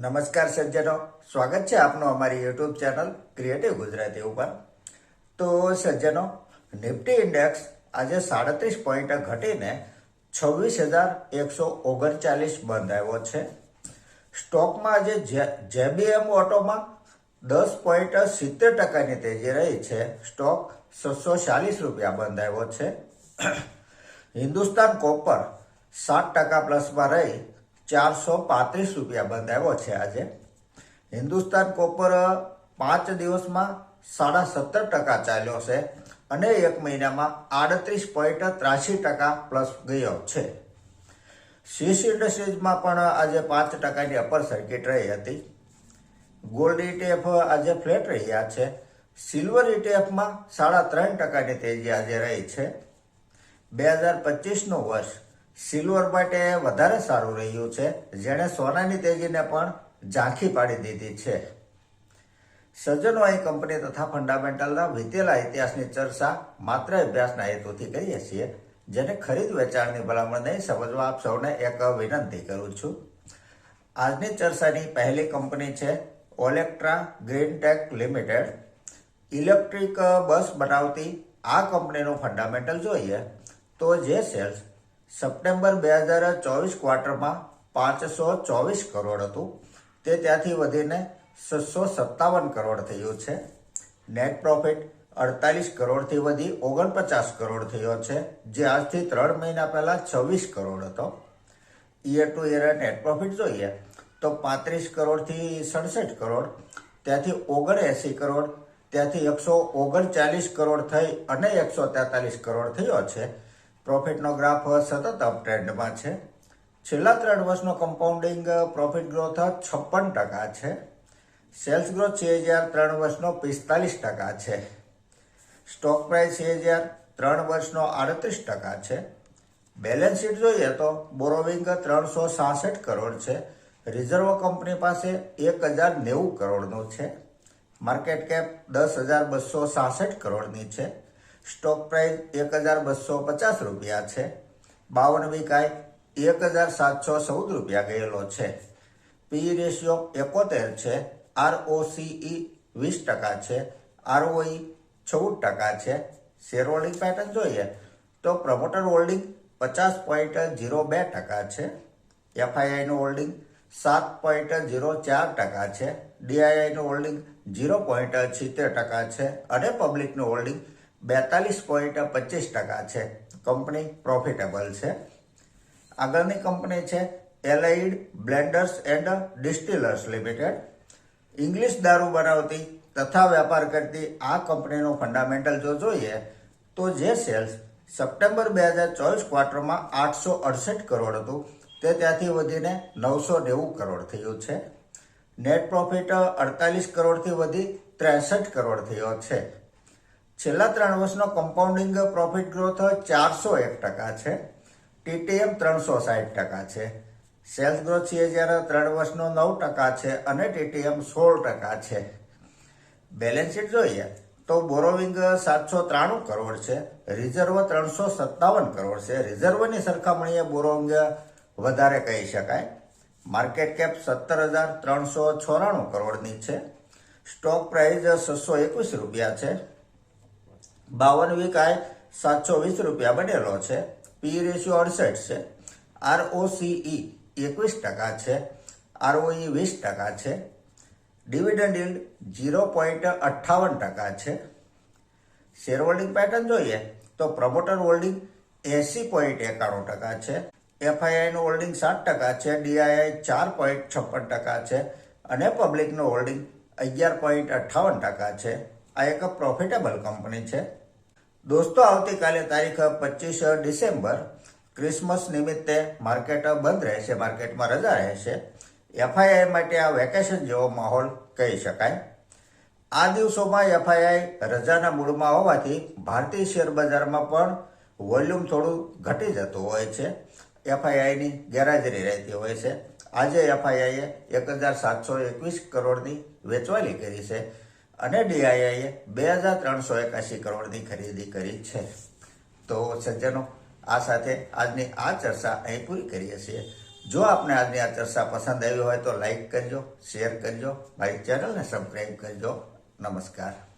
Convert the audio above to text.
નમસ્કાર સજ્જનો. સ્વાગત છે આપનું અમારી યુટ્યુબ ચેનલ ક્રિએટિવ ગુજરાતી ઉપર. તો સજ્જનો, નિફ્ટી ઇન્ડેક્સ આજે સાડત્રીસ પોઈન્ટ ઘટીને છવ્વીસ હજાર એકસો ઓગણચાલીસ બંધ આવ્યો છે. સ્ટોકમાં આજે જેબીએમ ઓટોમાં દસ પોઈન્ટ સિત્તેર ટકાની તેજી રહી છે. સ્ટોક છસો ચાલીસ રૂપિયા બંધ આવ્યો છે. હિન્દુસ્તાન કોપર સાત ટકા પ્લસમાં રહી ચારસો પાંત્રીસ રૂપિયા બંધ આવ્યો છે આજે. હિન્દુસ્તાન કોપર પાંચ દિવસમાં સાડા સત્તર ટકા ચાલ્યો છે અને એક મહિનામાં આડત્રીસ પોઈન્ટ ત્રાસી ટકા પ્લસ ગયો છે. શીશ ઇન્ડસ્ટ્રીઝમાં પણ આજે પાંચ ટકાની અપર સર્કિટ રહી હતી. ગોલ્ડ ઇટીએફ આજે ફ્લેટ રહ્યા છે. સિલ્વર ઇટીએફમાં સાડા ત્રણ ટકાની તેજી આજે રહી છે. બે હજાર પચીસનું વર્ષ સિલ્વર માટે વધારે સારું રહ્યું છે, જેણે સોનાની તેજીને પણ ઝાંખી પાડી દીધી છે. સજ્જનો અહીં કંપની તથા ફંડામેન્ટલના વીતેલા ઇતિહાસની ચર્ચા માત્ર અભ્યાસના હેતુથી કરીએ છીએ, જેને ખરીદ વેચાણની ભલામણ નહીં સમજવા આપ સૌને એક વિનંતી કરું છું. આજની ચર્ચાની પહેલી કંપની છે Olectra Green Tech Limited. Electric bus બનાવતી આ કંપનીનું ફંડામેન્ટલ જોઈએ તો જે સેલ્સ સપ્ટેમ્બર બે હજાર ચોવીસ ક્વાર્ટરમાં પાંચસો ચોવીસ કરોડ હતું. તે ત્યાંથી વધીને છસો સત્તાવન કરોડ થયું છે. નેટ પ્રોફિટ અડતાલીસ કરોડથી વધી ઓગણપચાસ કરોડ થયો છે, જે આજથી ત્રણ મહિના પહેલાં છવ્વીસ કરોડ હતો. Year to year net profit જોઈએ તો પાંત્રીસ કરોડથી સડસઠ કરોડ, ત્યાંથી ઓગણએંસી કરોડ, ત્યાંથી એકસો ઓગણચાલીસ કરોડ થઈ અને એકસો તેતાલીસ કરોડ થયો છે. પ્રોફિટનો ગ્રાફ સતત અપ ટ્રેન્ડમાં છે. છેલ્લા ત્રણ વર્ષનો કમ્પાઉન્ડિંગ પ્રોફિટ ગ્રોથ છપ્પન ટકા છે. સેલ્સ ગ્રોથ છે હજાર ત્રણ વર્ષનો પિસ્તાલીસ ટકા છે. સ્ટોક પ્રાઇસ છે હજાર ત્રણ વર્ષનો આડત્રીસ ટકા છે. બેલેન્સ શીટ જોઈએ તો બોરોવિંગ ત્રણસો સાસઠ કરોડ છે. રિઝર્વ કંપની પાસે એક હજાર નેવું કરોડનું છે. માર્કેટ કેપ દસ હજાર બસો સાસઠ કરોડની છે. સ્ટોક પ્રાઇસ એક હજાર બસો પચાસ રૂપિયા છે. બાવન વિકાય એક હજાર સાતસો ચૌદ રૂપિયા ગયેલો છે. પી રેશિયો એકોતેર છે. આરઓસીઈ વીસ ટકા છે. આરઓઈ ચૌદ ટકા છે. શેર હોલ્ડિંગ પેટર્ન જોઈએ તો પ્રમોટર હોલ્ડિંગ પચાસ પોઈન્ટ ઝીરો બે ટકા છે. એફઆઈઆઈનું હોલ્ડિંગ સાત પોઈન્ટ ઝીરો ચાર ટકા છે. ડીઆઈઆઈનું હોલ્ડિંગ ઝીરો પોઈન્ટ સિત્તેર ટકા છે. અને પબ્લિકનું હોલ્ડિંગ બેતાલીસ પોઈન્ટ પચીસ ટકા છે. કંપની પ્રોફિટેબલ છે. આગળની કંપની છે Allied Blenders and Distillers Limited English દારૂ બનાવતી તથા વેપાર કરતી આ કંપનીનું ફંડામેન્ટલ જો જોઈએ, તો જે સેલ્સ સપ્ટેમ્બર બે હજાર ચોવીસ ક્વાર્ટરમાં આઠસો અડસઠ કરોડ હતું. તે ત્યાંથી વધીને નવસો નેવું કરોડ થયું છે. નેટ પ્રોફિટ અડતાલીસ કરોડથી વધી ત્રેસઠ કરોડ થયો છે. છેલ્લા ત્રણ વર્ષનો કમ્પાઉન્ડિંગ પ્રોફિટ ગ્રોથ ચારસો એક ટકા છે. ટીટીએમ ત્રણસો સાઠ ટકા છે. સેલ્સ ગ્રોથ છે જ્યારે ત્રણ વર્ષનો નવ ટકા છે અને ટીટીએમ સોળ ટકા છે. બેલેન્સ શીટ જોઈએ તો બોરોવિંગ સાતસો ત્રાણું કરોડ છે. રિઝર્વ ત્રણસો સત્તાવન કરોડ છે. રિઝર્વની સરખામણીએ બોરોવિંગ વધારે કહી શકાય. માર્કેટ કેપ સત્તર હજાર ત્રણસો ચોરાણું કરોડની છે. સ્ટોક પ્રાઇસ છસો એકવીસ રૂપિયા છે. બાવન વીક આય સાતસો વીસ રૂપિયા બનેલો છે. પી રેશિયો અડસઠ છે. આરઓસીઈ એકવીસ ટકા છે. આરઓઈ વીસ ટકા છે. ડિવિડન્ડ ઇલ્ડ ઝીરો પોઈન્ટ અઠ્ઠાવન ટકા છે. શેર હોલ્ડિંગ પેટર્ન જોઈએ તો પ્રમોટર હોલ્ડિંગ એસી પોઈન્ટ એકાણું ટકા છે. એફઆઈઆઈનું હોલ્ડિંગ સાત ટકા છે. ડીઆઈઆઈ ચાર પોઈન્ટ છપ્પન ટકા છે. અને પબ્લિકનું હોલ્ડિંગ અગિયાર પોઈન્ટ અઠ્ઠાવન ટકા છે. આ એક પ્રોફિટેબલ કંપની છે. દોસ્તો, આવતીકાલે તારીખ પચીસ ડિસેમ્બર ક્રિસમસ નિમિત્તે માર્કેટ બંધ રહેશે માર્કેટમાં રજા રહેશે. એફઆઈઆઈ માટે આ વેકેશન જેવો માહોલ કહી શકાય. આ દિવસોમાં એફઆઈઆઈ રજાના મૂળમાં હોવાથી ભારતીય શેર બજારમાં પણ વોલ્યુમ થોડું ઘટી જતું હોય છે. એફઆઈઆઈની ગેરહાજરી રહેતી હોય છે. આજે એફઆઈઆઈએ એક હજાર સાતસો એકવીસ કરોડની વેચવાલી કરી છે. અને ડીઆઈઆઈએ બે હજાર ત્રણસો એકાશી કરોડની ખરીદી કરી છે. તો સજ્જનો, આ સાથે આજની આ ચર્ચા અહીં પૂરી કરીએ છીએ. જો આપને આજની આ ચર્ચા પસંદ આવી હોય તો લાઈક કરજો, શેર કરજો, મારી ચેનલને સબસ્ક્રાઈબ કરજો. નમસ્કાર.